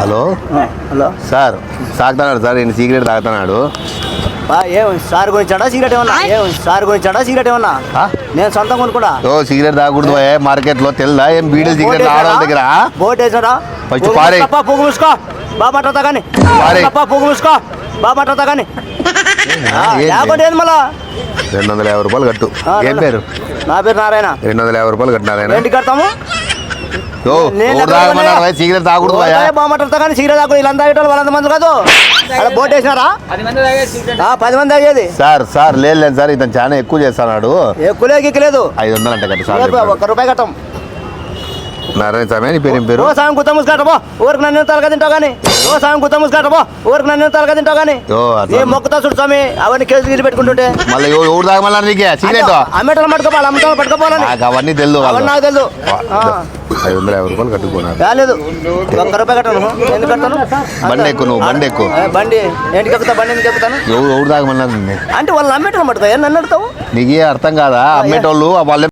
Hello? Sir తాగుతున్నాడు sir నేను cigarette తాగుతున్నాడు. సార్ గురించాడా సిగరెట్ ఏమన్నా? సార్ గురించాడా సిగరెట్ ఏమన్నా? నేను సొంతం కొనుక్కోడా? ఓ సిగరెట్ తాగకూడదు ఏ మార్కెట్లో తెల్దా? ఏం బీడీలు సిగరెట్ ఆడవాళ్ళ దగ్గర? బోట్ వేసాడా? పారేయ్. మూసుకో, పువ్వు మూసుకో. బాబా మాట్లాడతా కానీ. పువ్వు మూసుకో. బాబా మాట్లాడతా కానీ ఆ, ఏంది? మళ్ళా? రెండు వందల యాభై రూపాయలు కట్టు. ఏం పేరు? నా పేరు నారాయణ. రెండు వందల యాభై రూపాయలు కట్టినారాయన ఏంటి కడతాము? ఓ నేను ఎవరు తాగమన్నారు? భయ్? సిగరెట్ తాగకూడదు భయ్. బాగా మాట్లాడతా కానీ సిగరెట్ తాగు వీళ్ళంతా తాగేటోళ్ళు వాళ్ళంత మంది కాదు. అక్కడ బోట్ వేసినారా? ఆ, పది మంది తాగేది. సార్ సార్ లేదు లేదు సార్ ఇతను చాలా ఎక్కువ చేస్తున్నాడు. ఎక్కువలే గిక్కలేదు ఐదు వందలు అంట. ఒక్క రూపాయి కట్టం. నారాయణ స్వామి నీ పేరు ఏం పేరు? ఓ సాయం గుత్త ముసుకాటపో ఊరికి నన్ను తలగా తింటావు కానీ. ఓ సాయం గుత్త ముసుకాటపో ఊరికి నన్ను తలగా తింటావు కానీ. ఏ మొక్కుతా చూడు స్వామి? అవన్నీ కేసు గీసి పెట్టుకుంటుంటే. మళ్ళీ ఎవ- ఎవరు తాగమన్నారు నీకే? సిగరెట్? అమ్మేటలు పట్టుకోవాలి అమ్మటాలు పట్టుకోపోవాలని అవన్నీ తెలియదు అవన్నీ నాకు తెలుసు ఆ. ఐదు వందల యాభై రూపాయలు కట్టుకున్నారు. రాలేదు. ఒక్క రూపాయి కట్టాను. ఎందుకు కట్టాను? బండి ఎక్కు నువ్వు, బండి ఎక్కు. ఏ, బండి. ఏంటికి ఎక్కుతా బండి ఎందుకు ఎక్కుతాను ఎవరు ఎవరు తాగమన్నారు? అంటే వాళ్ళు అమ్మేటలు పట్టుకో. నన్ను అడుగుతావు? నీకే అర్థం కాదా? అమ్మేటోళ్ళు వాళ్ళే